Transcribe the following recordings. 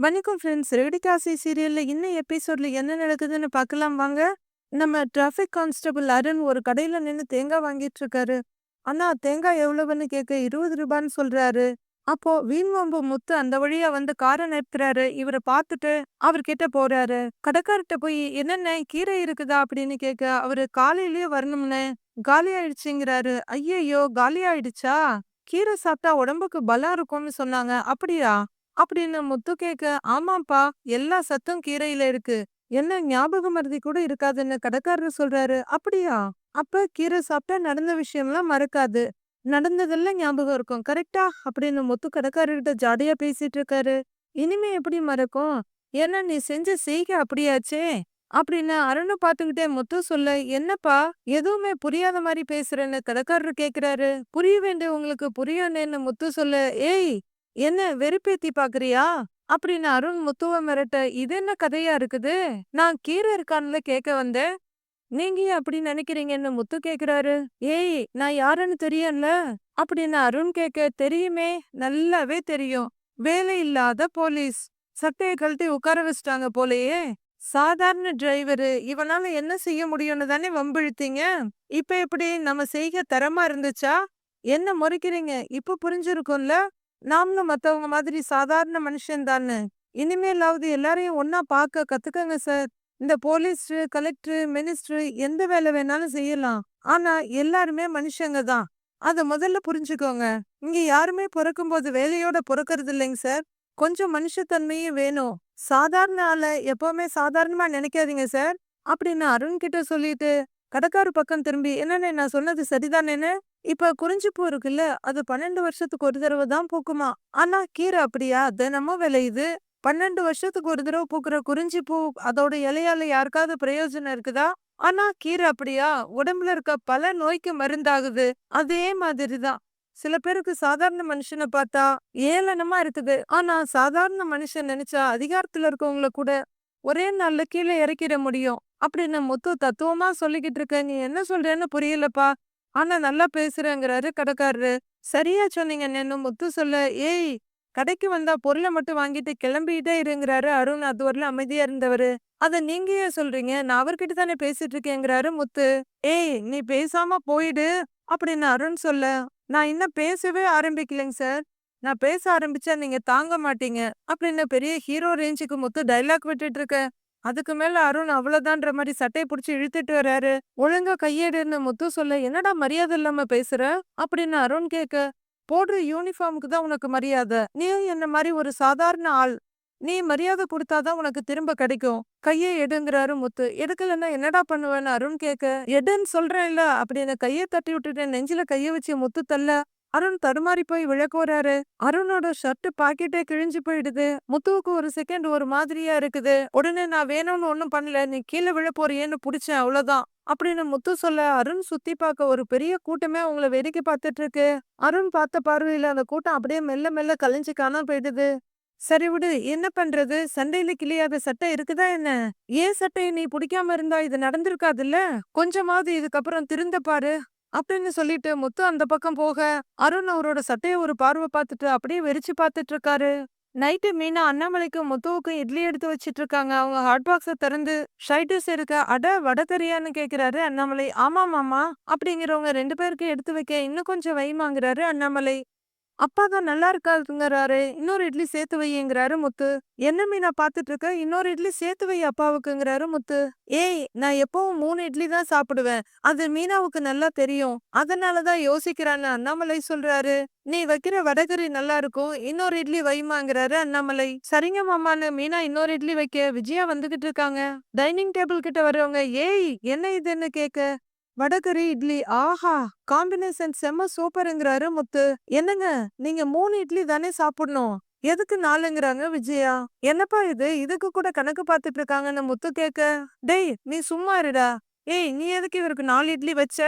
வணக்கம் ஃப்ரெண்ட்ஸ் ரெடிகாசி சீரியல்ல இன்னும் எபிசோட்ல என்ன நடக்குதுன்னு பார்க்கலாம் வாங்க. நம்ம டிராஃபிக் கான்ஸ்டபிள் அருண் ஒரு கடையில நின்று தேங்காய் வாங்கிட்டு இருக்காரு. ஆனால் தேங்காய் எவ்வளவுன்னு கேட்க இருபது ரூபான்னு சொல்றாரு. அப்போ வீண்வம்பு முத்து அந்த வழியா வந்து காரை நிறுத்துறாரு. இவரை பார்த்துட்டு அவர்கிட்ட போறாரு. கடைக்கார்ட்ட போய் என்னென்ன கீரை இருக்குதா? அப்படின்னு கேட்க அவரு காலையிலயே வரணும்னு காலி ஆயிடுச்சுங்கிறாரு. ஐயையோ காலி ஆயிடுச்சா? கீரை சாப்பிட்டா உடம்புக்கு பலம் இருக்கும்னு சொன்னாங்க. அப்படியா? அப்படின்னு முத்து கேட்க ஆமாப்பா எல்லா சத்தும் கீரையில இருக்கு. என்ன ஞாபக மருதி கூட இருக்காதுன்னு கடைக்காரர் சொல்றாரு. அப்படியா? அப்ப கீரை சாப்பிட்டா நடந்த விஷயம்லாம் மறக்காது. நடந்ததெல்லாம் ஞாபகம் இருக்கும். கரெக்டா? அப்படின்னு முத்து கடைக்காரர்கிட்ட ஜாலியா பேசிட்டு இருக்காரு. இனிமே எப்படி மறக்கும்? ஏன்னா நீ செஞ்ச செய்கை அப்படியாச்சே? அப்படின்னு அருணு பார்த்துக்கிட்டே முத்து சொல்ல என்னப்பா எதுவுமே புரியாத மாதிரி பேசுறேன்னு கடைக்காரர் கேக்குறாரு. புரிய வேண்டிய உங்களுக்கு புரியணுன்னு முத்து சொல்ல ஏய் என்ன வெறுப்பேத்தி பாக்குறியா? அப்படின்னு அருண் முத்துவ மிரட்ட இது என்ன கதையா இருக்குது? நான் கீரை இருக்கான்ல கேட்க வந்தேன். நீங்க அப்படி நினைக்கிறீங்கன்னு முத்து கேக்குறாரு. ஏய் நான் யாருன்னு தெரியும்ல? அப்படின்னு அருண் கேட்க தெரியுமே நல்லாவே தெரியும். வேலை இல்லாத போலீஸ். சட்டையை கழட்டி உட்கார வச்சிட்டாங்க போலயே. சாதாரண டிரைவரு. இவனால என்ன செய்ய முடியும்னு தானே வம்பிழுத்தீங்க? இப்ப எப்படி நம்ம செய்க தரமா இருந்துச்சா? என்ன முறைக்கிறீங்க? இப்ப புரிஞ்சிருக்கும்ல? நாமளும் மத்தவங்க மாதிரி சாதாரண மனுஷன் தானே. இனிமேலாவது எல்லாரையும் ஒன்னா பார்க்க கத்துக்கங்க சார். இந்த போலீஸ் கலெக்டர் மினிஸ்டர் எந்த வேலை வேணாலும் செய்யலாம். ஆனா எல்லாருமே மனுஷங்க தான். அத முதல்ல புரிஞ்சுக்கோங்க. இங்க யாருமே பிறக்கும் போது வேலையோட பிறக்கிறது இல்லைங்க சார். கொஞ்சம் மனுஷத்தன்மையும் வேணும். சாதாரண ஆளை எப்பவுமே சாதாரணமா நினைக்காதீங்க சார். அப்படின்னு அருண் கிட்ட சொல்லிட்டு கடைக்காரு பக்கம் திரும்பி என்னன்னு நான் சொன்னது சரிதானேன்னு? இப்ப குறிஞ்சி பூ இருக்குல்ல அது பன்னெண்டு வருஷத்துக்கு ஒரு தடவை தான் பூக்குமா? ஆனா கீரை அப்படியா? தினமும் விளையுது. பன்னெண்டு வருஷத்துக்கு ஒரு தடவை பூக்குற குறிஞ்சி பூ அதோட இலையால யாருக்காவது பிரயோஜனம் இருக்குதா? ஆனா கீரை அப்படியா? உடம்புல இருக்க பல நோய்க்கு மருந்தாகுது. அதே மாதிரிதான் சில பேருக்கு சாதாரண மனுஷனை பார்த்தா ஏளனமா இருக்குது. ஆனா சாதாரண மனுஷன் நினைச்சா அதிகாரத்துல இருக்கவங்கள கூட ஒரே நாள்ல கீழே இறக்கிட முடியும். அப்படின்னு முத்து தத்துவமா சொல்லிக்கிட்டு இருக்க. நீ என்ன சொல்றேன்னு புரியலப்பா. ஆனா நல்லா பேசுறேங்கிறாரு கடைக்காரரு. சரியா சொன்னீங்க நின்னு முத்து சொல்ல. ஏய் கடைக்கு வந்தா பொருளை மட்டும் வாங்கிட்டு கிளம்பிட்டே இருங்கிறாரு அருண். அது வரல அமைதியா இருந்தவரு. அத நீங்க ஏன் சொல்றீங்க? நான் அவர்கிட்ட தானே பேசிட்டு இருக்கேங்கிறாரு முத்து. ஏய் நீ பேசாம போயிடு அப்படின்னு அருண் சொல்ல. நான் இன்னும் பேசவே ஆரம்பிக்கலைங்க சார். நான் பேச ஆரம்பிச்சா நீங்க தாங்க மாட்டீங்க அப்படின்னு பெரிய ஹீரோ ரேஞ்சுக்கு முத்து டைலாக் விட்டுட்டு இருக்க. அதுக்கு மேல அருண் அவ்வளவுதான்ற மாதிரி சட்டையை புடிச்சு இழுத்துட்டு வர்றாரு ஒழுங்கா கையேடுன்னு முத்து சொல்ல என்னடா மரியாதை இல்லாம பேசுற? அப்படின்னு அருண் கேக்க போடுற யூனிஃபார்முக்கு தான் உனக்கு மரியாதை. நீ என்ன மாதிரி ஒரு சாதாரண ஆள். நீ மரியாதை கொடுத்தாதான் உனக்கு திரும்ப கிடைக்கும். கையை எடுங்கிறாரு முத்து. எடுக்கலன்னா என்னடா பண்ணுவேன்னு? அருண் கேட்க எடுன்னு சொல்றேன்ல. அப்படின்னு கையை தட்டி விட்டுட்டு நெஞ்சில கைய வச்சு முத்து தள்ள அருண் தடுமாறி போய் விழக்கோறாரு அருணோட ஷர்ட் பாக்கெட்டே கிழிஞ்சு போயிடுது. முத்துவுக்கு ஒரு செகண்ட் ஒரு மாதிரியா இருக்குது. உடனே நான் வேணும்னு ஒன்னும் பண்ணல. நீ கீழே விழ போறியேன்னு புடிச்சேன் அவ்வளவுதான். அப்படின்னு முத்து சொல்ல அருண் சுத்தி பார்க்க ஒரு பெரிய கூட்டமே அவங்கள வேடிக்கை பார்த்துட்டு இருக்கு. அருண் பார்த்த பார்வையில அந்த கூட்டம் அப்படியே மெல்ல மெல்ல கலைஞ்சு காணாம போயிடுது. சரி விடு என்ன பண்றது? சண்டையில கிளியாத சட்டை இருக்குதா என்ன? ஏன் சட்டையை நீ பிடிக்காம இருந்தா இது நடந்திருக்காதுல்ல? கொஞ்சமாவது இதுக்கப்புறம் திருந்த பாரு. அப்படின்னு சொல்லிட்டு முத்து அந்த பக்கம் போக அருண் அவரோட சட்டையை ஒரு பார்வை பார்த்துட்டு அப்படியே வெறிச்சு பார்த்துட்டு இருக்காரு. நைட்டு மீனா அண்ணாமலைக்கும் முத்துவுக்கும் இட்லி எடுத்து வச்சிட்டு இருக்காங்க அவங்க ஹாட் பாக்ஸ திறந்து ஷைட்டஸ் இருக்க அட வடகரியான்னு கேக்குறாரு அண்ணாமலை. ஆமா மாமா அப்படிங்கிறவங்க ரெண்டு பேருக்கு எடுத்து வைக்க இன்னும் கொஞ்சம் வைமாங்கிறாரு அண்ணாமலை. அப்பா தான் நல்லா இருக்காதுங்கிறாரு இன்னொரு இட்லி சேர்த்து வைங்கிறாரு முத்து. என்ன மீனா பாத்துட்டு இருக்க இன்னொரு இட்லி சேர்த்து வை அப்பாவுக்குங்கிறாரு முத்து. ஏய் நான் எப்பவும் மூணு இட்லி தான் சாப்பிடுவேன். அது மீனாவுக்கு நல்லா தெரியும். அதனாலதான் யோசிக்கிறான்னு அண்ணாமலை சொல்றாரு. நீ வைக்கிற வடகறி நல்லா இருக்கும். இன்னொரு இட்லி வைமாங்கிறாரு அண்ணாமலை. சரிங்க மாமான்னு மீனா இன்னொரு இட்லி வைக்க விஜயா வந்துகிட்டு இருக்காங்க. டைனிங் டேபிள் கிட்ட வர்றவங்க ஏய் என்ன இதுன்னு கேக்க? வடகரி இட்லி. ஆஹா! காம்பினேஷன் செம்ம சூப்பருங்கிறாரு முத்து. என்னங்க? நீங்க மூணு இட்லி தானே சாப்பிடணும். எதுக்கு நாளுங்கிறாங்க விஜயா? என்னப்பா இது? இதுக்கு கூட கணக்கு பார்த்துட்டு இருக்காங்கன்னு முத்து கேக்க டேய் நீ சும்மா இருடா. ஏய் நீ எதுக்கு இவருக்கு நாலு இட்லி வச்ச?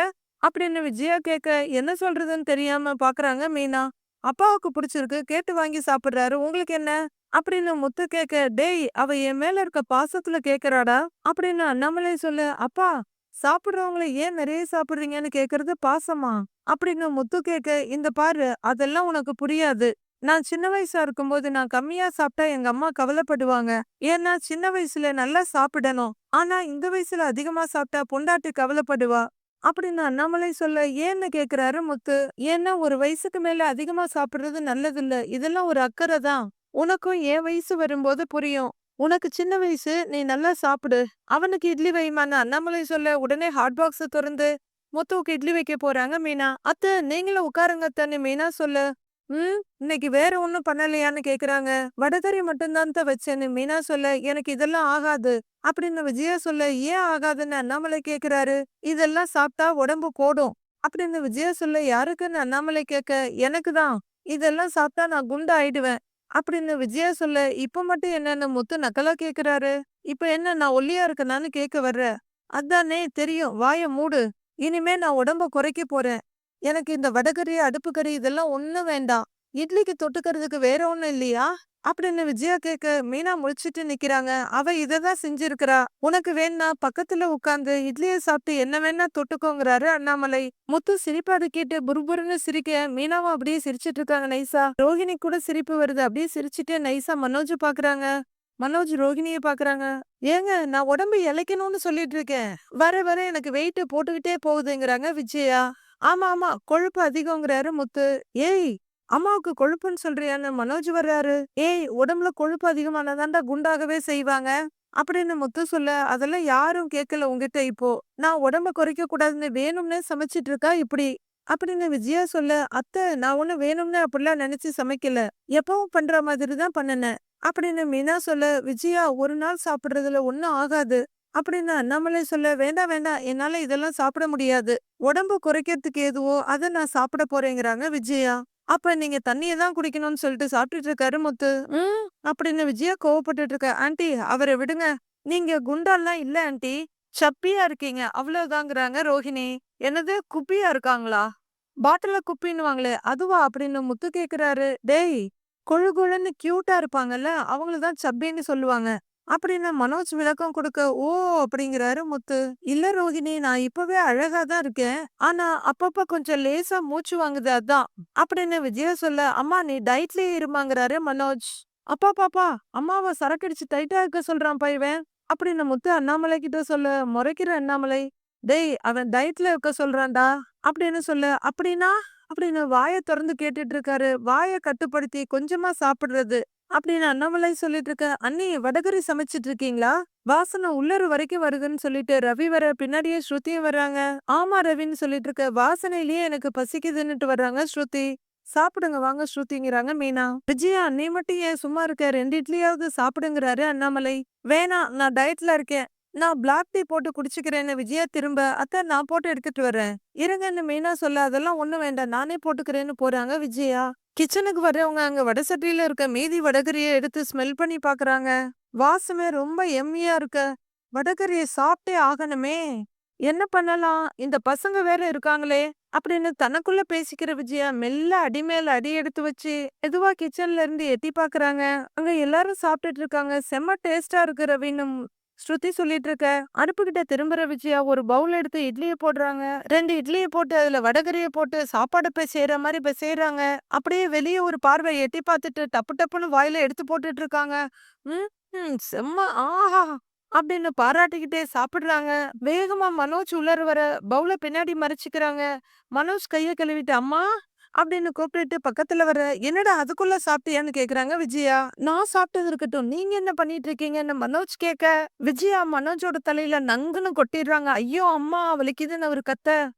அப்படின்னு விஜயா கேக்க என்ன சொல்றதுன்னு தெரியாம பாக்குறாங்க மீனா. அப்பாவுக்கு பிடிச்சிருக்கு கேட்டு வாங்கி சாப்பிடுறாரு. உங்களுக்கு என்ன? அப்படின்னு முத்து கேக்க டேய் அவ என் மேல இருக்க பாசத்துல கேக்குறாடா அப்படின்னு அண்ணாமலை சொல்லு. அப்பா சாப்பிடுறவங்கள ஏன் நிறைய சாப்பிடுறீங்கன்னு கேக்குறது பாசமா? அப்படின்னு முத்து கேட்க இந்த பாரு அதெல்லாம் உனக்கு புரியாது. நான் சின்ன வயசா இருக்கும்போது நான் கம்மியா சாப்பிட்டா எங்க அம்மா கவலைப்படுவாங்க. ஏன்னா சின்ன வயசுல நல்லா சாப்பிடணும். ஆனா இந்த வயசுல அதிகமா சாப்பிட்டா பொண்டாட்டி கவலைப்படுவா? அப்படின்னு அண்ணாமலை சொல்ல ஏன்னு கேக்குறாரு முத்து ஏன்னா ஒரு வயசுக்கு மேல அதிகமா சாப்பிடுறது நல்லதில்ல. இதெல்லாம் ஒரு அக்கறை தான். உனக்கும் என் வயசு வரும்போது புரியும். உனக்கு சின்ன வயசு நீ நல்லா சாப்பிடு. அவனுக்கு இட்லி வைமான்னு அண்ணாமலை சொல்ல உடனே ஹாட் பாக்ஸை திறந்து முத்துவுக்கு இட்லி வைக்க போறாங்க மீனா. அத்தை நீங்களும் உட்காருங்க தண்ணி மீனா சொல்லு. ம் இன்னைக்கு வேற ஒன்றும் பண்ணலையான்னு கேக்குறாங்க. வடகறி மட்டும்தான் தான் வச்சேன்னு மீனா சொல்ல. எனக்கு இதெல்லாம் ஆகாது அப்படின்னு விஜயா சொல்ல. ஏன் ஆகாதுன்னு அண்ணாமலை கேக்குறாரு. இதெல்லாம் சாப்பிட்டா உடம்பு போடும் அப்படின்னு விஜயா சொல்ல. யாருக்குன்னு அண்ணாமலை கேட்க? எனக்கு தான். இதெல்லாம் சாப்பிட்டா நான் குண்டு ஆயிடுவேன் அப்படின்னு விஜயா சொல்ல இப்ப மட்டும் என்னன்னு முத்து நக்கலா கேக்குறாரு? இப்ப என்ன நான் ஒல்லியா இருக்கனான்னு கேட்க வர்ற? அதானே தெரியும். வாய மூடு. இனிமே நான் உடம்ப குறைக்க போறேன். எனக்கு இந்த வடகறி அடுப்புக்கறி இதெல்லாம் ஒண்ணும் வேண்டாம். இட்லிக்கு தொட்டுக்கிறதுக்கு வேற ஒண்ணும் இல்லையா? அப்படின்னு விஜயா கேட்க மீனா முழிச்சிட்டு நிக்கிறாங்க. அவ இததான் செஞ்சிருக்கிறா. உனக்கு வேணா பக்கத்துல உட்காந்து இட்லிய சாப்பிட்டு என்ன வேணா தொட்டுக்கோங்கிறாரு அண்ணாமலை. முத்து சிரிப்பாடு கேட்டு புருபுருன்னு சிரிக்க மீனாவும் அப்படியே சிரிச்சிட்டு இருக்காங்க நைசா. ரோஹிணி கூட சிரிப்பு வருது. அப்படியே சிரிச்சுட்டு நைசா மனோஜ் பாக்குறாங்க. மனோஜ் ரோஹிணிய பாக்குறாங்க. ஏங்க நான் உடம்பு இளைக்கணும்னு சொல்லிட்டு இருக்கேன். வர வர எனக்கு வெயிட்டு போட்டுக்கிட்டே போகுதுங்கிறாங்க விஜயா. ஆமா ஆமா கொழுப்பு அதிகங்கிறாரு முத்து. ஏய் அம்மாவுக்கு கொழுப்புன்னு சொல்றியான்னு மனோஜ் வர்றாரு. ஏய் உடம்புல கொழுப்பு அதிகமானதாண்டா குண்டாகவே செய்வாங்க? அப்படின்னு முத்து சொல்ல அதெல்லாம் யாரும் கேட்கல உங்ககிட்ட இப்போ. நான் உடம்ப குறைக்க கூடாதுன்னு வேணும்னு சமைச்சிட்டு இருக்கா இப்படி? அப்படின்னு விஜயா சொல்ல அத்தை நான் ஒண்ணு வேணும்னு அப்படிலாம் நினைச்சு சமைக்கல. எப்பவும் பண்ற மாதிரி தான் பண்ணுனேன். அப்படின்னு மீனா சொல்ல விஜயா ஒரு நாள் சாப்பிடுறதுல ஒன்னும் ஆகாது. அப்படின்னு அண்ணாமலை சொல்ல வேண்டாம் வேண்டாம் என்னால இதெல்லாம் சாப்பிட முடியாது. உடம்பு குறைக்கிறதுக்கு எதுவோ அதை நான் சாப்பிட போறேங்கிறாங்க விஜயா. அப்ப நீங்க தண்ணியை தான் குடிக்கணும்னு சொல்லிட்டு சாப்பிட்டுட்டு இருக்காரு முத்து. ம். அப்படின்னு விஜயா கோவப்பட்டுட்டு இருக்க ஆன்ட்டி அவரை விடுங்க. நீங்க குண்டாலாம் இல்ல ஆன்ட்டி சப்பியா இருக்கீங்க. அவ்வளவுதாங்கிறாங்க ரோஹிணி. என்னது குப்பியா இருக்காங்களா? பாட்டில குப்பின்னுவாங்களே அதுவா? அப்படின்னு முத்து கேக்குறாரு. டேய் கொழு கொழுன்னு கியூட்டா இருப்பாங்கல்ல அவங்களதான் சப்பின்னு சொல்லுவாங்க. அப்படின்னு மனோஜ் விளக்கம் கொடுக்க ஓ! அப்படிங்கிறாரு முத்து. இல்ல ரோஹிணி நான் இப்பவே அழகா தான் இருக்கேன். ஆனா அப்பப்ப கொஞ்சம் லேசா மூச்சு வாங்குது அதான். அப்படின்னு விஜயா சொல்ல அம்மா நீ டயட்லயே இருமாங்கிறாரு மனோஜ். அப்பா பாப்பா அம்மாவை சரக்கடிச்சு டைட்டா இருக்க சொல்றான் பையன் அப்படின்னு முத்து அண்ணாமலை கிட்ட சொல்ல முறைக்கிற அண்ணாமலை டேய் அவன் டயட்ல இருக்க சொல்றான்டா. அப்படின்னு சொல்ல அப்படின்னா? அப்படின்னு வாயை திறந்து கேட்டுட்டு இருக்காரு. வாயை கட்டுப்படுத்தி கொஞ்சமா சாப்பிடுறது. அப்படின்னு அண்ணாமலை சொல்லிட்டு இருக்க அண்ணி வடகரி சமைச்சிட்டு இருக்கீங்களா? வாசனை உள்ளரு வரைக்கும் வருதுன்னு சொல்லிட்டு ரவி வர பின்னாடியே ஸ்ருதியும் வர்றாங்க. ஆமா ரவின்னு சொல்லிட்டு இருக்க வாசனையிலேயே எனக்கு பசிக்குதுன்னுட்டு வர்றாங்க ஸ்ருதி. சாப்பிடுங்க வாங்க ஸ்ருதிங்கிறாங்க மீனா. விஜயா நீ மட்டும் ஏன் சும்மா இருக்க? ரெண்டு இட்லியாவது சாப்பிடுங்கிறாரு அண்ணாமலை. வேணாம் நான் டயட்ல இருக்கேன். நான் பிளாக் டீ போட்டு குடிச்சுக்கிறேன்னு விஜயா திரும்ப அத்தை நான் போட்டு எடுத்துட்டு வரேன் இருங்கன்னு மீனா சொல்ல அதெல்லாம் ஒண்ணும் வேண்டாம். நானே போட்டுக்கிறேன்னு போறாங்க விஜயா. கிச்சனுக்கு வர்றவங்க அங்க வடசட்டியில இருக்க மீதி வடகரியை எடுத்து ஸ்மெல் பண்ணி பாக்குறாங்க. வாசமே ரொம்ப எம்மியா இருக்க. வடகரியை சாப்பிட்டே ஆகணுமே. என்ன பண்ணலாம்? இந்த பசங்க வேற இருக்காங்களே. அப்படின்னு தனக்குள்ள பேசிக்கிற விஜயா மெல்ல அடி மேல அடி எடுத்து வச்சு எதுவா கிச்சன்ல இருந்து எட்டி பாக்குறாங்க? அங்க எல்லாரும் சாப்பிட்டுட்டு இருக்காங்க. செம்ம டேஸ்டா இருக்கு ரவினும். ஸ்ருதி சொல்லிட்டு இருக்க. அனுப்புகிட்ட திரும்புற விஜயா ஒரு பவுல் எடுத்து இட்லியை போடுறாங்க. ரெண்டு இட்லியை போட்டு அதுல வடகரியை போட்டு சாப்பாடு போய் செய்யற மாதிரி இப்ப செய்யறாங்க அப்படியே வெளியே ஒரு பார்வை எட்டி பார்த்துட்டு டப்பு டப்புன்னு வாயில எடுத்து போட்டுட்டு இருக்காங்க. ம் ம், செம்ம ஆஹா அப்படின்னு பாராட்டிக்கிட்டே சாப்பிடுறாங்க. வேகமா மனோஜ் உள்ளர வர பவுல பின்னாடி மறைச்சிக்கிறாங்க. மனோஜ் கையை கழுவிட்டு அம்மா அப்படின்னு கூப்பிட்டுட்டு பக்கத்துல வர என்னடா அதுக்குள்ள சாப்பிட்டியான்னு கேக்குறாங்க விஜயா. நான் சாப்பிட்டது இருக்கட்டும். நீங்க என்ன பண்ணிட்டு இருக்கீங்கன்னு மனோஜ் கேட்க விஜயா மனோஜோட தலையில நங்குன்னு கொட்டிடுறாங்க. ஐயோ அம்மா வலிக்குதுன்னு ஒரு கத்த.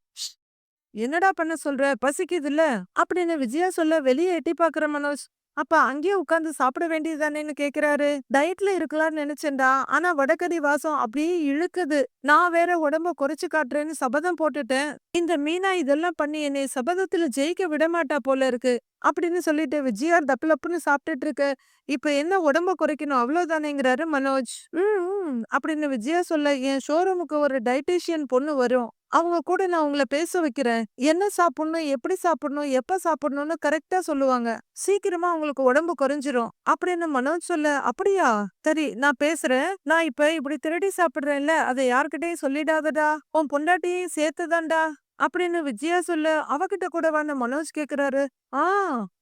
என்னடா பண்ண சொல்ற? பசிக்குதுல்ல. அப்படின்னு விஜயா சொல்ல வெளியே எட்டி பாக்குற மனோஜ் அப்ப அங்கேயே உட்கார்ந்து சாப்பிட வேண்டியதுதானேன்னு கேக்குறாரு. டயட்ல இருக்கலாம்னு நினைச்சேன்டா. ஆனா வடகறி வாசம் அப்படியே இழுக்குது. நான் வேற உடம்ப குறைச்சு காட்டுறேன்னு சபதம் போட்டுட்டேன். இந்த மீனா இதெல்லாம் பண்ணி என்னை சபதத்துல ஜெயிக்க விட மாட்டா போல இருக்கு. அப்படின்னு சொல்லிட்டு விஜயார் தப்புலப்புன்னு சாப்பிட்டுட்டு இருக்கு இப்ப என்ன உடம்ப குறைக்கணும்? அவ்வளவுதானேங்கிறாரு மனோஜ். ம் ம், அப்படின்னு விஜயா சொல்ல என் ஷோரூமுக்கு ஒரு டைட்டிஷியன் பொண்ணு வரும். அவங்க கூட நான் உங்களை பேச வைக்கிறேன். என்ன சாப்பிடணும்? எப்படி சாப்பிடணும்? எப்ப சாப்பிடணும்னு கரெக்டா சொல்லுவாங்க. சீக்கிரமா உங்களுக்கு உடம்பு குறைஞ்சிரும். அப்படின்னு மனோஜ் சொல்ல அப்படியா? சரி நான் பேசுறேன். நான் இப்ப இப்படி திருடி சாப்பிடுறேன்ல. அதை யார்கிட்டயும் சொல்லிடாதடா. உன் பொண்டாட்டியும் சேர்த்துதான்டா. அப்படின்னு விஜயா சொல்ல அவகிட்ட கூடவான்னு மனோஜ் கேக்குறாரு. ஆ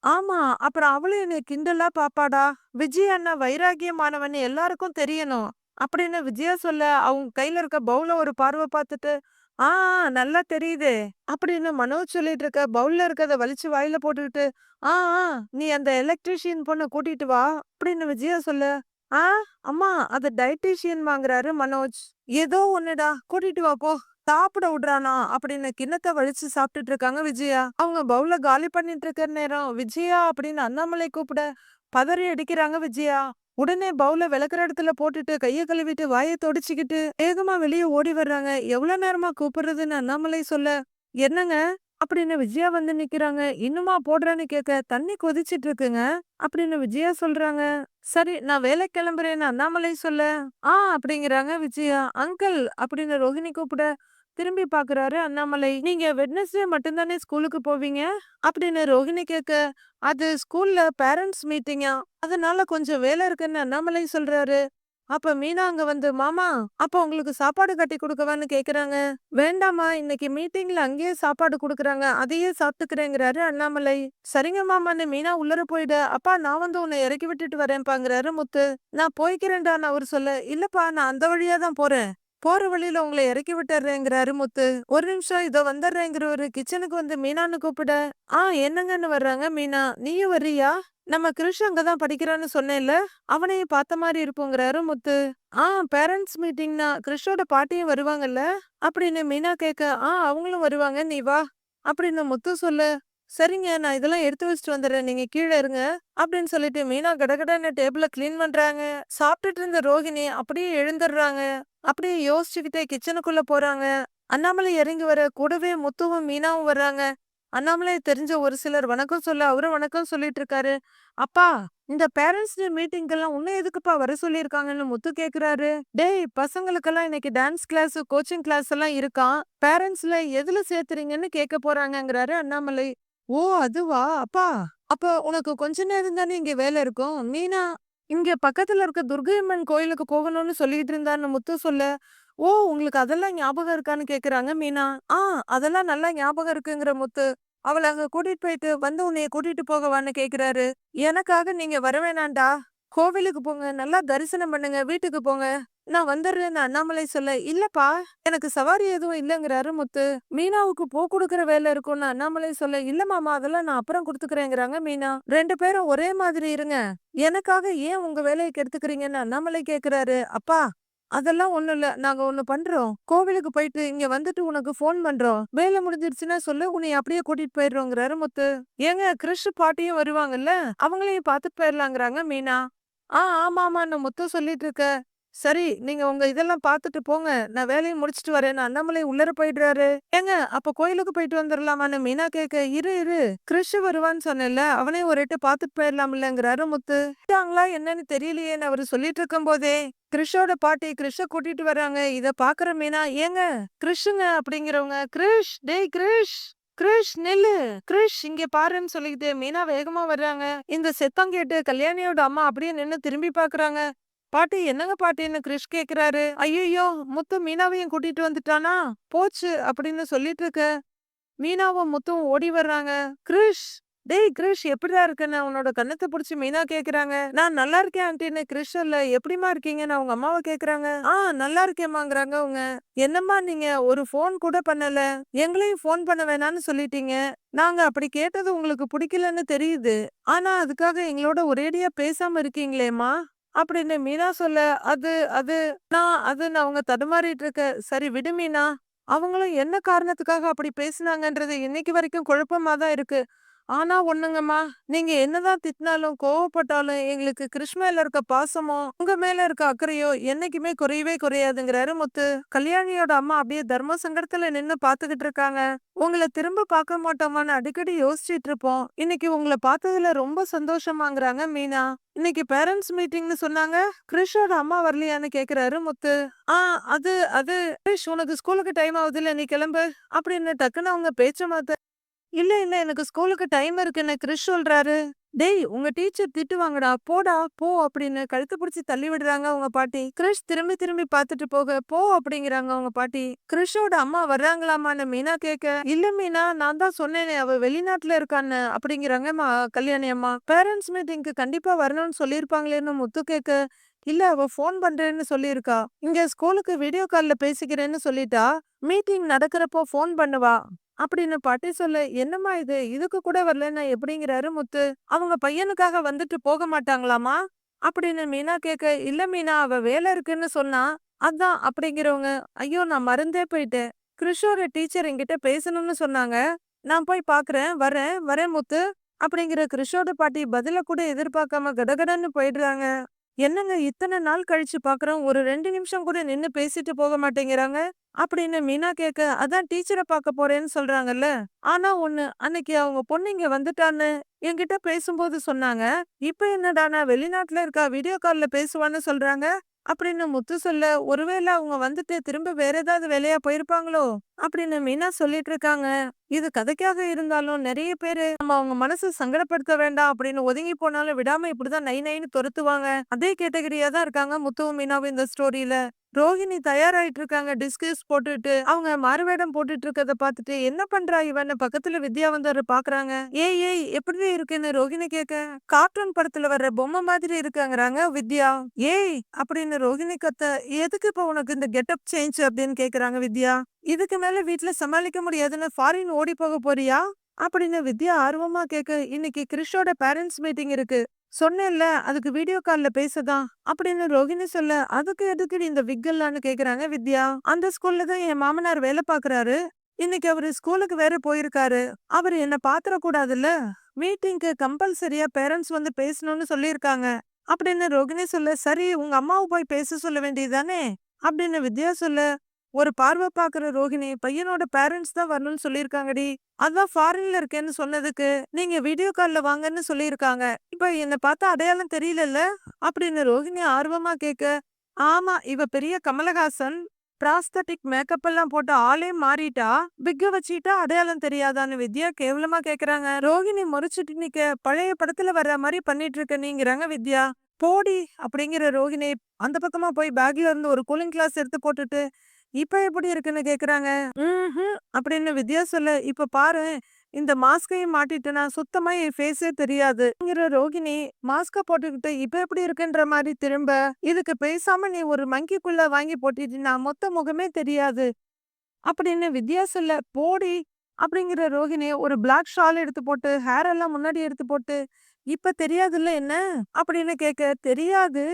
ஆமா அப்புறம் அவளும் என்னை கிண்டலா பாப்பாடா? விஜய் அண்ணா வைராகியமானவன்னு எல்லாருக்கும் தெரியணும். அப்படின்னு விஜயா சொல்ல அவங்க கையில இருக்க பவுல ஒரு பார்வை பார்த்துட்டு ஆ நல்லா தெரியுதே அப்படின்னு மனோஜ் சொல்லிட்டு இருக்க பவுல்ல இருக்கத வலிச்சு வாயில போட்டுக்கிட்டு ஆ ஆ நீ அந்த எலக்ட்ரிஷியன் பொண்ண கூட்டிட்டு வா அப்படின்னு விஜயா சொல்ல. ஆ அம்மா அது டயட்டீஷியன் வாங்குறாரு மனோஜ். ஏதோ ஒண்ணுடா கூட்டிட்டு வா போ. சாப்பிட விடுறானா? அப்படின்னு கிண்ணத்தை வலிச்சு சாப்பிட்டுட்டு இருக்காங்க விஜயா. அவங்க பவுல காலி பண்ணிட்டு இருக்கிற நேரம் விஜயா அப்படின்னு அண்ணாமலை கூப்பிட பதறி அடிக்கிறாங்க விஜயா. உடனே பவுல விளக்குற இடத்துல போட்டுட்டு கையை கழுவிட்டு வாயை தொடச்சிக்கிட்டு வேகமா வெளியே ஓடி வர்றாங்க. எவ்வளவு நேரமா கூப்பிடுறதுன்னு அண்ணாமலை சொல்ல என்னங்க? அப்படின்னு விஜயா வந்து நிக்கிறாங்க. இன்னுமா போடுறேன்னு கேட்க தண்ணி கொதிச்சிட்டு இருக்குங்க. அப்படின்னு விஜயா சொல்றாங்க. சரி நான் வேலை கிளம்புறேன்னு அண்ணாமலை சொல்ல. ஆ அப்படிங்கிறாங்க விஜயா. அங்கிள் அப்படின்னு ரோஹிணி கூப்பிட திரும்பி பாக்குறாரு அண்ணாமலை நீங்க வெட்னஸ்டே மட்டும்தானே ஸ்கூலுக்கு போவீங்க? அப்படின்னு ரோஹிணி கேட்க அது ஸ்கூல்ல பேரண்ட்ஸ் மீட்டிங்கா? அதனால கொஞ்சம் வேலை இருக்குன்னு அண்ணாமலை சொல்றாரு. அப்ப மீனா அங்க வந்து மாமா அப்ப உங்களுக்கு சாப்பாடு கட்டி கொடுக்கவான்னு கேக்குறாங்க. வேண்டாமா இன்னைக்கு மீட்டிங்ல அங்கேயே சாப்பாடு கொடுக்குறாங்க அதையே சாப்பிட்டுக்கிறேங்கிறாரு அண்ணாமலை. சரிங்க மாமான்னு மீனா உள்ளர போயிட அப்பா நான் வந்து உன்னை இறக்கி விட்டுட்டு வரேன்பாங்கிறாரு முத்து. நான் போய்க்கிறேன்டான்னு அவர் சொல்ல இல்லப்பா நான் அந்த வழியா தான் போறேன். போற வழியில உங்களை இறக்கி விட்டுறேங்கிறாரு முத்து. ஒரு நிமிஷம் இதோ வந்துடுறேங்கிறவரு கிச்சனுக்கு வந்து மீனான்னு கூப்பிட ஆ என்னங்கன்னு வர்றாங்க மீனா? நீயும் வர்றியா? நம்ம கிருஷ் அங்கதான் படிக்கிறான்னு சொன்னேன்ல அவனையும் பார்த்த மாதிரி இருப்போங்கிறாரு முத்து. ஆ பேரண்ட்ஸ் மீட்டிங்னா கிருஷோட பாட்டியும் வருவாங்கல்ல அப்படின்னு மீனா கேட்க ஆ அவங்களும் வருவாங்க நீ வா அப்படின்னு முத்து சொல்லு. சரிங்க நான் இதெல்லாம் எடுத்து வச்சுட்டு வந்துடுறேன். நீங்க கீழே இருங்க அப்படின்னு சொல்லிட்டு மீனா கடகடன்னு டேபிள க்ளீன் பண்றாங்க. சாப்பிட்டுட்டு இருந்த ரோகிணி அப்படியே எழுந்துடுறாங்க. அப்படியே யோசிச்சுக்கிட்டே கிச்சனுக்குள்ள போறாங்க. அண்ணாமலை இறங்கி வர கூடவே முத்துவும் மீனாவும் வர்றாங்க. அண்ணாமலை தெரிஞ்ச ஒரு சிலர் வணக்கம் சொல்ல அவரும் வணக்கம் சொல்லிட்டு இருக்காரு. அப்பா இந்த பேரண்ட்ஸ் மீட்டிங்கெல்லாம் உன்னை எதுக்குப்பா வர சொல்லியிருக்காங்கன்னு முத்து கேக்குறாரு. டேய் பசங்களுக்கெல்லாம் இன்னைக்கு டான்ஸ் கிளாஸ் கோச்சிங் கிளாஸ் எல்லாம் இருக்கான் பேரண்ட்ஸ்ல எதுல சேர்த்துறீங்கன்னு கேட்க போறாங்கங்கிறாரு அண்ணாமலை. ஓ அதுவா? அப்பா அப்ப உனக்கு கொஞ்ச நேரம் தானே இங்க வேலை இருக்கும்? மீனா இங்க பக்கத்துல இருக்க துர்கையம்மன் கோயிலுக்கு போகணும்னு சொல்லிட்டு இருந்தான்னு முத்து சொல்ல. ஓ உங்களுக்கு அதெல்லாம் ஞாபகம் இருக்கான்னு கேக்குறாங்க மீனா. ஆ அதெல்லாம் நல்லா ஞாபகம் இருக்குங்கிற முத்து. அவளை அங்க கூட்டிட்டு போயிட்டு வந்து உன்னைய கூட்டிட்டு போகவான்னு கேக்குறாரு. எனக்காக நீங்க வர வேணாண்டா கோவிலுக்கு போங்க நல்லா தரிசனம் பண்ணுங்க வீட்டுக்கு போங்க. நான் வந்துடுறேன்னு அண்ணாமலை சொல்ல இல்லப்பா எனக்கு சவாரி எதுவும் இல்லைங்கிறாரு முத்து. மீனாவுக்கு பூ கொடுக்கற வேலை இருக்கும்னு அண்ணாமலை சொல்ல இல்ல மாமா அதெல்லாம் நான் அப்புறம் கொடுத்துக்கிறேங்கிறாங்க மீனா. ரெண்டு பேரும் ஒரே மாதிரி இருங்க. எனக்காக ஏன் உங்க வேலையை கெடுத்துக்கிறீங்கன்னு அண்ணாமலை கேக்குறாரு. அப்பா அதெல்லாம் ஒண்ணும் இல்ல நாங்க ஒண்ணு பண்றோம். கோவிலுக்கு போயிட்டு இங்க வந்துட்டு உனக்கு போன் பண்றோம். வேலை முடிஞ்சிருச்சுன்னா சொல்லு உன்னை அப்படியே கூட்டிட்டு போயிடுறோங்கிறாரு முத்து. ஏங்க கிறிஷ் பாட்டியும் வருவாங்கல்ல அவங்களையும் பார்த்துட்டு போயிடலாங்கிறாங்க மீனா. ஆ ஆமாமான்னு முத்து சொல்லிட்டு இருக்க சரி நீங்க உங்க இதெல்லாம் பார்த்துட்டு போங்க. நான் வேலையை முடிச்சிட்டு வரேன். அண்ணாமலை உள்ளர போயிடுறாரு. ஏங்க அப்ப கோயிலுக்கு போயிட்டு வந்துடலாமான்னு மீனா கேக்க இரு இரு. கிறிஷ் வருவான்னு சொன்னேன்ல அவனே ஒரு எட்டு பார்த்துட்டு போயிடலாம்லங்கிறாரு முத்து. விட்டாங்களா என்னன்னு தெரியலையேன்னு அவரு சொல்லிட்டு இருக்கும் போதே கிறிஷோட பாட்டி கிறிஷ கூட்டிட்டு வர்றாங்க இத பாக்குற மீனா ஏங்க கிறிஷுங்க அப்படிங்கிறவங்க கிறிஷ் டேய் கிறிஷ் கிருஷ் நெல்லு கிருஷ் இங்க பாருன்னு சொல்லிக்கிட்டு மீனா வேகமா வர்றாங்க. இந்த செத்தம் கேட்டு கல்யாணியோட அம்மா அப்படியே நின்னு திரும்பி பாக்குறாங்க பாட்டி என்னங்க பாட்டின்னு கிருஷ் கேக்குறாரு ஐயோ முத்து மீனாவையும் கூட்டிட்டு வந்துட்டானா? போச்சு அப்படின்னு சொல்லிட்டு இருக்க. மீனாவும் முத்தும் ஓடி வர்றாங்க. கிருஷ் டேய் கிரிஷ் எப்படிதான் இருக்குன்னு உன்னோட கண்ணத்தை புடிச்சு மீனா கேக்குறாங்க. நான் நல்லா இருக்கேன் ஆண்டின்னு கிரிஷ் இல்ல எப்படிமா இருக்கீங்கன்னு அவங்க அம்மாவை கேக்குறாங்க. ஆ நல்லா இருக்கேமாங்கிறாங்க அவங்க. என்னம்மா நீங்க ஒரு ஃபோன் கூட பண்ணல? எங்களையும் ஃபோன் பண்ண வேணாம்னு சொல்லிட்டீங்க. நாங்க அப்படி கேட்டது உங்களுக்கு பிடிக்கலன்னு தெரியுது. ஆனா அதுக்காக எங்களோட ஒரேடியா பேசாம இருக்கீங்களேம்மா? அப்படின்னு மீனா சொல்ல அது அது நான் அதுன்னு அவங்க தடுமாறிட்டு இருக்க. சரி விடு மீனா. அவங்களும் என்ன காரணத்துக்காக அப்படி பேசுனாங்கன்றது இன்னைக்கு வரைக்கும் குழப்பமா தான் இருக்கு. ஆனா ஒண்ணுங்கம்மா நீங்க என்னதான் திட்டினாலும் கோவப்பட்டாலும் எங்களுக்கு கிருஷ் மேல இருக்க பாசமோ உங்க மேல இருக்க அக்கறையோ என்னைக்குமே குறையவே குறையாதுங்கிறாரு முத்து. கல்யாணியோட அம்மா அப்படியே தர்ம சங்கடத்துல நின்னு பாத்துக்கிட்டு இருக்காங்க. உங்களை திரும்ப பார்க்க மாட்டோமான்னு அடிக்கடி யோசிச்சிட்டு இருப்போம். இன்னைக்கு உங்களை பார்த்ததுல ரொம்ப சந்தோஷமாங்கிறாங்க மீனா. இன்னைக்கு பேரண்ட்ஸ் மீட்டிங்னு சொன்னாங்க. கிறிஷோட அம்மா வரலையான்னு கேக்குறாரு முத்து. ஆ அது அது கிரிஷ் உனக்கு ஸ்கூலுக்கு டைம் ஆகுது இல்ல நீ கிளம்பு அப்படின்னு டக்குன்னு அவங்க பேச்ச மாத்த இல்ல இல்ல. எனக்கு ஸ்கூலுக்கு டைம் இருக்குன்னு கிறிஷ் சொல்றாரு. டேய் உங்க டீச்சர் திட்டுவாங்கடா போடா. போ அப்படின்னு கழுத்து பிடிச்சி தள்ளி விடுறாங்க அவங்க பாட்டி. கிறிஷ் திரும்பி திரும்பி பார்த்துட்டு போக போ அப்படிங்கிறாங்க அவங்க பாட்டி. கிறிஷோட அம்மா வர்றாங்களாமான்னு மீனா கேட்க இல்ல மீனா நான் தான் சொன்னேனே அவ வெளிநாட்டுல இருக்கான்னு அப்படிங்கிறாங்க கல்யாணி அம்மா. பேரண்ட்ஸ் மீட்டிங்க்கு கண்டிப்பா வரணும்னு சொல்லியிருப்பாங்களேன்னு முத்து கேட்க இல்ல அவ ஃபோன் பண்றேன்னு சொல்லியிருக்கா. இங்க ஸ்கூலுக்கு வீடியோ கால்ல பேசிக்கிறேன்னு சொல்லிட்டா. மீட்டிங் நடக்கிறப்போ ஃபோன் பண்ணுவா. அப்படின்னு பாட்டி சொல்ல என்னம்மா இது? இதுக்கு கூட வரலன்னா எப்படிங்கிறாரு முத்து. அவங்க பையனுக்காக வந்துட்டு போக மாட்டாங்களாமா அப்படின்னு மீனா கேட்க இல்ல மீனா அவ வேலை இருக்குன்னு சொன்னா அதான் அப்படிங்கிறவங்க. ஐயோ நான் மறந்தே போயிட்டேன். கிருஷோட டீச்சர் என்கிட்ட பேசணும்னு சொன்னாங்க. நான் போய் பாக்குறேன் வரேன் வரேன் முத்து. அப்படிங்கிற கிருஷோட பாட்டி பதில கூட எதிர்பார்க்காம கடகடன்னு போயிடுறாங்க. என்னங்க இத்தனை நாள் கழிச்சு பாக்குறோம் ஒரு ரெண்டு நிமிஷம் கூட நின்னு பேசிட்டு போக மாட்டேங்கிறாங்க? அப்படின்னு மீனா கேட்க அதான் டீச்சரை பார்க்க போறேன்னு சொல்றாங்கல்ல ஆனா ஒண்ணு அன்னைக்கு அவங்க பொண்ணு இங்க வந்துட்டான்னு என்கிட்ட பேசும்போது சொன்னாங்க இப்ப என்னடானா வெளிநாட்டுல இருக்கா வீடியோ கால்ல பேசுவான்னு சொல்றாங்க? அப்படின்னு முத்து சொல்ல ஒருவேளை அவங்க வந்துட்டு திரும்ப வேற ஏதாவது வேலையா போயிருப்பாங்களோ? அப்படின்னு மீனா சொல்லிட்டு இருக்காங்க. இது கதைக்காக இருந்தாலும் நிறைய பேரு நம்ம அவங்க மனசு சங்கடப்படுத்த வேண்டாம் அப்படின்னு ஒதுங்கி போனாலும் விடாம இப்படிதான் நை நைன்னு துரத்துவாங்க. அதே கேட்டகரியா தான் இருக்காங்க முத்துவும் மீனாவும் இந்த ஸ்டோரியில ரோஹிணி தயாராயிட்டு இருக்காங்க டிஸ்கஸ் போட்டுட்டு. அவங்க மாறுவேடம் போட்டுட்டு இருக்கத பார்த்துட்டு என்ன பண்றா இவன்னு பக்கத்துல வித்யா வந்து பாக்குறாங்க. ஏய் ஏய் எப்படி இருக்குன்னு ரோஹிணி கேட்க கார்ட்டூன் படத்துல வர்ற பொம்மை மாதிரி இருக்காங்கறாங்க வித்யா. ஏய் அப்படின்னு ரோஹிணி கத்த எதுக்கு இப்ப உனக்கு இந்த கெட்டப் சேஞ்ச் அப்படின்னு கேக்குறாங்க வித்யா. இதுக்கு மேல வீட்ல சமாளிக்க முடியாதுன்னு ஃபாரின் ஓடி போக போறியா? அப்படின்னு வித்யா ஆர்வமா கேட்க இன்னைக்கு கிறிஷோட பேரண்ட்ஸ் மீட்டிங் இருக்கு. சொன்னேன்ல அதுக்கு வீடியோ கால்ல பேசதான் அப்படின்னு ரோஹிணி சொல்ல அதுக்கு எதுக்கு இந்த விக்கல்லான்னு கேக்குறாங்க வித்யா? அந்த ஸ்கூல்ல தான் என் மாமனார் வேலை பாக்குறாரு. இன்னைக்கு அவரு ஸ்கூலுக்கு வேற போயிருக்காரு. அவரு என்ன பாத்துற கூடாதுல்ல மீட்டிங்க்கு கம்பல்சரியா பேரண்ட்ஸ் வந்து பேசணும்னு சொல்லியிருக்காங்க. அப்படின்னு ரோகிணி சொல்ல சரி உங்க அம்மாவை போய் பேச சொல்ல வேண்டியதுதானே அப்படின்னு வித்யா சொல்ல ஒரு பார்வை பார்க்குற ரோஹிணி பையனோட பேரண்ட்ஸ் தான் வரணும்னு சொல்லியிருக்காங்கடி. அதான் ஃபாரின்ல இருக்கேன்னு சொன்னதுக்கு நீங்க வீடியோ கால்ல வாங்கன்னு சொல்லியிருக்காங்க. இப்ப என்ன பார்த்தா அடையாளம் தெரியலல்ல? அப்படின்னு ரோஹிணி ஆர்வமா கேட்க ஆமா இவ பெரிய கமலஹாசன். பிராஸ்தட்டிக் மேக்கப் எல்லாம் போட்டு ஆளே மாறிட்டா பிக்க வச்சிட்டா அடையாளம் தெரியாதான்னு வித்யா கேவலமா கேக்குறாங்க. ரோகிணி முறைச்சிட்டு நிக்க பழைய படத்துல வர்ற மாதிரி பண்ணிட்டு இருக்க நீங்கிறாங்க வித்யா. போடி அப்படிங்கிற ரோஹிணி அந்த பக்கமா போய் பேக்ல இருந்து ஒரு கூலிங் கிளாஸ் எடுத்து போட்டுட்டு இப்ப எப்படி இருக்குன்னு கேக்குறாங்க? ம்ஹும். அப்படின்னு வித்யா சொல்ல இப்ப பாரு இந்த மாஸ்கையும் மாட்டிட்டேனா சுத்தமா என் ஃபேஸே தெரியாதுங்கிற ரோகிணி மாஸ்க போட்டுக்கிட்டு இப்ப எப்படி இருக்குன்ற மாதிரி திரும்ப இதுக்கு பேசாம நீ ஒரு மங்கிக்குள்ள வாங்கி போட்டுட்டீங்கன்னா மொத்த முகமே தெரியாது. அப்படின்னு வித்யா சொல்ல போடி அப்படிங்கிற ரோகிணி ஒரு பிளாக் ஷால் எடுத்து போட்டு ஹேர் எல்லாம் முன்னாடி எடுத்து போட்டு இப்ப தெரியாதுல்ல என்ன? அப்படின்னு கேட்க தெரியாது.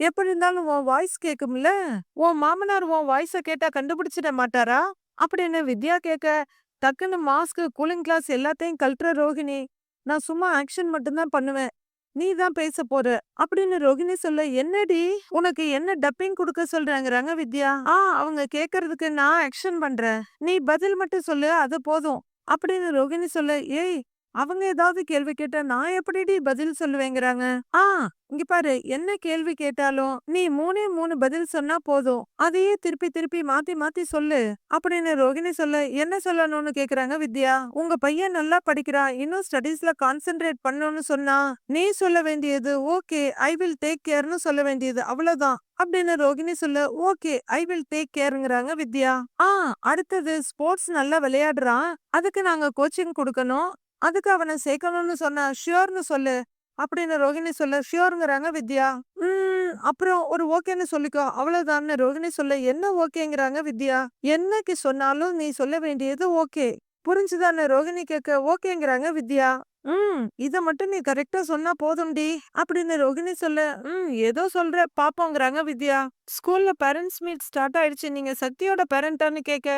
எப்படி இருந்தாலும் உன் வாய்ஸ் கேட்கும்ல உன் மாமனார் உன் வாய்ஸ கேட்டா கண்டுபிடிச்சிட மாட்டாரா? அப்படின்னு வித்யா கேட்க டக்குன்னு மாஸ்க் கூலிங் கிளாஸ் எல்லாத்தையும் கழட்டுற ரோகிணி நான் சும்மா ஆக்ஷன் மட்டும்தான் பண்ணுவேன். நீ தான் பேச போற. அப்படின்னு ரோகிணி சொல்ல என்னடி? உனக்கு என்ன டப்பிங் கொடுக்க சொல்றாங்கறாங்க வித்யா? ஆ அவங்க கேக்குறதுக்கு நான் ஆக்ஷன் பண்றேன். நீ பதில் மட்டும் சொல்லு அது போதும். அப்படின்னு ரோகிணி சொல்ல ஏய் அவங்க ஏதாவது கேள்வி கேட்டா நான் எப்படிடி பதில் சொல்லுவேங்கிறாங்க? ஆ இங்க பாரு என்ன கேள்வி கேட்டாலும் நீ மூணே மூணு பதில் சொன்னா போதும். அதையே திருப்பி திருப்பி மாத்தி மாத்தி சொல்லு. அப்படின்னு ரோகிணி சொல்ல என்ன சொல்லணும்னு கேக்குறாங்க வித்யா? உங்க பையன் நல்லா படிக்கிறான் இன்னும் ஸ்டடீஸ்ல கான்சென்ட்ரேட் பண்ணணும்னு சொன்னா நீ சொல்ல வேண்டியது ஓகே ஐ வில் டேக் கேர்னு சொல்ல வேண்டியது அவ்வளவுதான். அப்படின்னு ரோகிணி சொல்ல ஓகே ஐ வில் டேக் கேர்ங்கிறாங்க வித்யா. ஆ அடுத்தது ஸ்போர்ட்ஸ் நல்லா விளையாடுறான் அதுக்கு நாங்க கோச்சிங் கொடுக்கணும். அதுக்கு அவனை சேர்க்கணும்னு சொன்னா ஷியோர்னு சொல்லு அப்படின்னு ரோகிணி சொல்ல ஷியோருங்கிறாங்க வித்யா. உம் அப்புறம் ஒரு ஓகேன்னு சொல்லிக்கோ. அவ்வளவுதான் ரோகிணி சொல்ல என்ன ஓகேங்கிறாங்க வித்யா? என்னைக்கு சொன்னாலும் நீ சொல்ல வேண்டியது ஓகே. புரிஞ்சுதானே? ரோகிணி கேட்க ஓகேங்கிறாங்க வித்யா. ம் இத மட்டும் நீ கரெக்டா சொன்னா போதும்டி அப்படின்னு ரோகிணி சொல்ல ம் ஏதோ சொல்ற பாப்போங்கிறாங்க வித்யா. ஸ்கூல்ல பேரண்ட்ஸ் மீட் ஸ்டார்ட் ஆயிடுச்சு நீங்க சக்தியோட பேரண்டான்னு கேட்க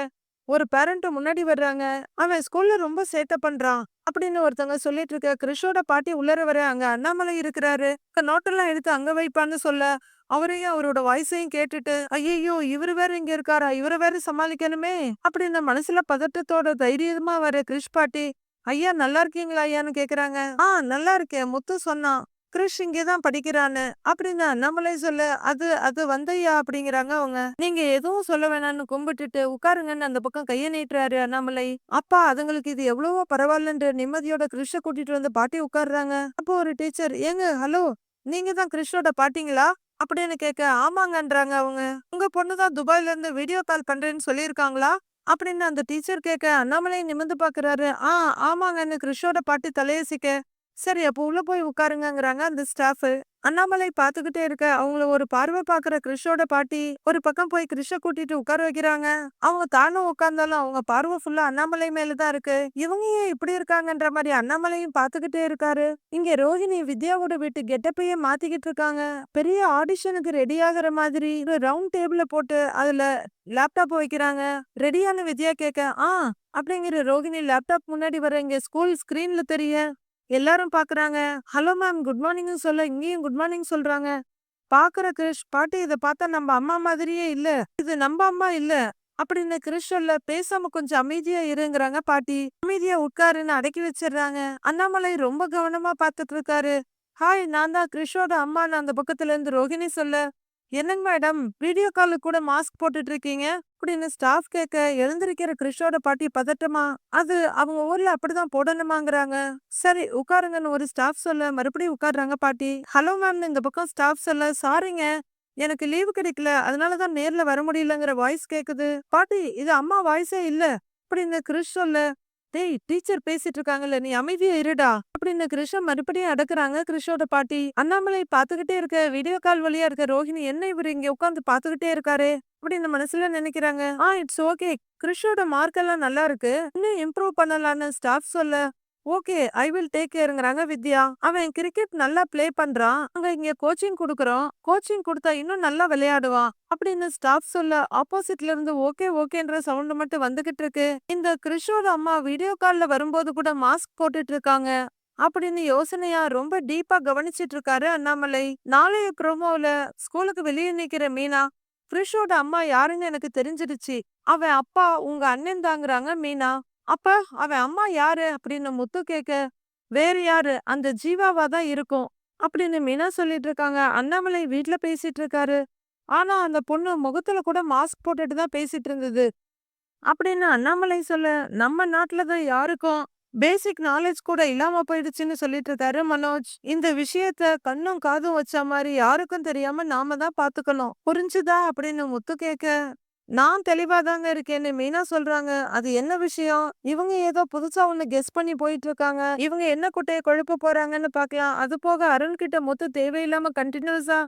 ஒரு பேரண்ட் முன்னாடி வர்றாங்க. அவன் ஸ்கூல்ல ரொம்ப சேட்டை பண்றான். அப்படின்னு ஒருத்தவங்க சொல்லிட்டு இருக்க கிறிஷோட பாட்டி உள்ளர வர அங்க அண்ணாமலை இருக்கிறாரு. நோட்டெல்லாம் எடுத்து அங்க வைப்பான்னு சொல்ல அவரையும் அவரோட வாய்ஸையும் கேட்டுட்டு ஐயோ இவரு வேற இங்க இருக்காரா? இவரை வேற சமாளிக்கணுமே? அப்படின்னு மனசுல பதட்டத்தோட தைரியமா வர கிறிஷ் பாட்டி ஐயா நல்லா இருக்கீங்களா ஐயான்னு கேக்குறாங்க. ஆ நல்லா இருக்கேன் முத்து சொன்னான். கிறிஷ் இங்கதான் படிக்கிறான்னு அப்படின்னா நம்மளே சொல்ல அது அது வந்தையா அப்படிங்கிறாங்க அவங்க. நீங்க எதுவும் சொல்ல வேணாம்னு கும்பிட்டுட்டு உட்காருங்கன்னு அந்த பக்கம் கைய நீட்டுறாரு அண்ணாமலை. அப்பா அதுங்களுக்கு இது எவ்வளவோ பரவாயில்லன்ற நிம்மதியோட கிறிஷ கூட்டிட்டு வந்து பாட்டி உட்காருறாங்க. அப்போ ஒரு டீச்சர் ஏங்க ஹலோ நீங்க தான் கிறிஷோட பாட்டிங்களா? அப்படின்னு கேட்க ஆமாங்கன்றாங்க அவங்க. உங்க பொண்ணுதான் துபாய்ல இருந்து வீடியோ கால் பண்றேன்னு சொல்லியிருக்காங்களா? அப்படின்னு அந்த டீச்சர் கேட்க அண்ணாமலை நிமிந்து பாக்குறாரு. ஆ ஆமாங்கன்னு கிறிஷோட பாட்டி தலையசிக்க சரி அப்போ உள்ள போய் உட்காருங்கங்கிறாங்க அந்த ஸ்டாஃப். அண்ணாமலை பாத்துக்கிட்டே இருக்க அவங்கள ஒரு பார்வை பாக்குற கிறிஷோட பாட்டி ஒரு பக்கம் போய் கிறிஷ கூட்டிட்டு உட்கார வைக்கிறாங்க. அவங்க தானும் உட்கார்ந்தாலும் அவங்க பார்வை ஃபுல்லா அண்ணாமலை மேலதான் இருக்கு. இவங்க ஏன் இப்படி இருக்காங்கன்ற மாதிரி அண்ணாமலையும் பாத்துக்கிட்டே இருக்காரு. இங்க ரோஹிணி வித்யாவோட வீட்டு கெட்டப்பையே மாத்திக்கிட்டு இருக்காங்க. பெரிய ஆடிஷனுக்கு ரெடி ஆகுற மாதிரி ஒரு ரவுண்ட் டேபிள போட்டு அதுல லேப்டாப் வைக்கிறாங்க. ரெடியான வித்யா கேட்க ஆ அப்படிங்கிற ரோஹிணி லேப்டாப் முன்னாடி வர இங்க ஸ்கூல் ஸ்கிரீன்ல தெரிய எல்லாரும் பாக்குறாங்க. ஹலோ மேம் குட் மார்னிங் சொல்ல. இங்கேயும் குட் மார்னிங் சொல்றாங்க. பாக்குற கிரிஷ் பாட்டி இத பார்த்தா நம்ம அம்மா மாதிரியே இல்ல. இது நம்ம அம்மா இல்ல. அப்படின்னு கிரிஷ் சொல்ல பேசாம கொஞ்சம் அமைதியா இருங்கிறாங்க பாட்டி. அமைதியா உட்காருன்னு அடக்கி வச்சிடுறாங்க அண்ணாமலை ரொம்ப கவனமா பாத்துட்டு இருக்காரு ஹாய் நான் தான் கிரிஷோட அம்மான்னு அந்த பக்கத்துல இருந்து ரோஹிணி சொல்ல என்னங்க மேடம்? வீடியோ காலுக்கு கூட மாஸ்க் போட்டுட்டு இருக்கீங்க. அப்படின்னு ஸ்டாஃப் கேட்க எழுந்திருக்கிற கிறிஷோட பாட்டி பதட்டமா அது அவங்க ஊர்ல அப்படிதான் போடணுமாங்கிறாங்க. சரி உட்காருங்கன்னு ஒரு ஸ்டாஃப் சொல்ல மறுபடியும் உட்காடுறாங்க பாட்டி. ஹலோ மேம் இந்த பக்கம் ஸ்டாஃப் சொல்ல சாரிங்க எனக்கு லீவு கிடைக்கல. அதனாலதான் நேர்ல வர முடியலங்கிற வாய்ஸ் கேக்குது. பாட்டி இது அம்மா வாய்ஸே இல்ல. அப்படின்னு கிறிஷ் சொல்ல டேய் டீச்சர் பேசிட்டு இருக்காங்கல்ல நீ அமைதியா இருடா அப்படின்னு கிருஷ்ண மறுபடியும் அடக்குறாங்க. கிருஷோட பாட்டி அண்ணாமலை பாத்துக்கிட்டே இருக்க வீடியோ கால் வழியா இருக்க ரோஹிணி என்ன இவர் இங்க உட்காந்து பாத்துக்கிட்டே இருக்காரு? அப்படின்னு மனசுல நினைக்கிறாங்க. ஆ இட்ஸ் ஓகே. கிருஷோட மார்க் எல்லாம் நல்லா இருக்கு. இன்னும் இம்ப்ரூவ் பண்ணலாம்னு ஸ்டாஃப் சொல்ல. ஓகே ஐ வில் டேக் கேருங்கிறாங்க வித்யா. அவன் கிரிக்கெட் நல்லா பிளே பண்றான். அங்க இங்க கோச்சிங் குடுக்கறோம். கோச்சிங் கொடுத்தா இன்னும் நல்லா விளையாடுவான். அப்படின்னு ஸ்டாஃப் சொல்ல ஆப்போசிட்ல இருந்து ஓகே ஓகேன்ற சவுண்ட் மட்டும் வந்துகிட்டு இருக்கு. இந்த கிருஷோட அம்மா வீடியோ கால்ல வரும்போது கூட மாஸ்க் போட்டுட்டு இருக்காங்க. அப்படின்னு யோசனையா ரொம்ப டீப்பா கவனிச்சிட்டு இருக்காரு அண்ணாமலை. நாளைய குரோமோல ஸ்கூலுக்கு வெளியே நிக்கிற மீனா கிருஷோட அம்மா யாருன்னு எனக்கு தெரிஞ்சிடுச்சு. அவன் அப்பா உங்க அண்ணன் தாங்குறாங்க மீனா. அப்ப அவன் அம்மா யாரு அப்படின்னு முத்து கேட்க வேற யாரு? அந்த ஜீவாவா தான் இருக்கும். அப்படின்னு மீனா சொல்லிட்டு இருக்காங்க. அண்ணாமலை வீட்ல பேசிட்டு இருக்காரு. ஆனா அந்த பொண்ணு முகத்துல கூட மாஸ்க் போட்டுட்டு தான் பேசிட்டு இருந்தது. அப்படின்னு அண்ணாமலை சொல்ல நம்ம நாட்டுல தான் யாருக்கும் பேசிக் நாலேஜ் கூட இல்லாம போயிடுச்சுன்னு சொல்லிட்டு இருக்காரு மனோஜ். இந்த விஷயத்த கண்ணும் காதும் வச்ச மாதிரி யாருக்கும் தெரியாம நாம தான் பாத்துக்கணும். புரிஞ்சுதா? அப்படின்னு முத்து கேட்க நான் தெளிவா தாங்க இருக்கேன்னு மீனா சொல்றாங்க. அது என்ன விஷயம்? இவங்க ஏதோ புதுசா ஒண்ணு கெஸ் பண்ணி போயிட்டு இருக்காங்க இவங்க என்ன குட்டையை கொழுப்ப போறாங்கன்னு பாக்கலாம். அது போக அருண் கிட்ட மொத்த தேவையில்லாம கண்டினியூஸா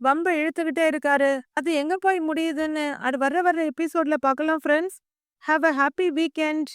வம்ப இழுத்துக்கிட்டே இருக்காரு. அது எங்க போய் முடியுதுன்னு? அது வர்ற வர்ற எபிசோட்ல பார்க்கலாம் friends have a happy weekend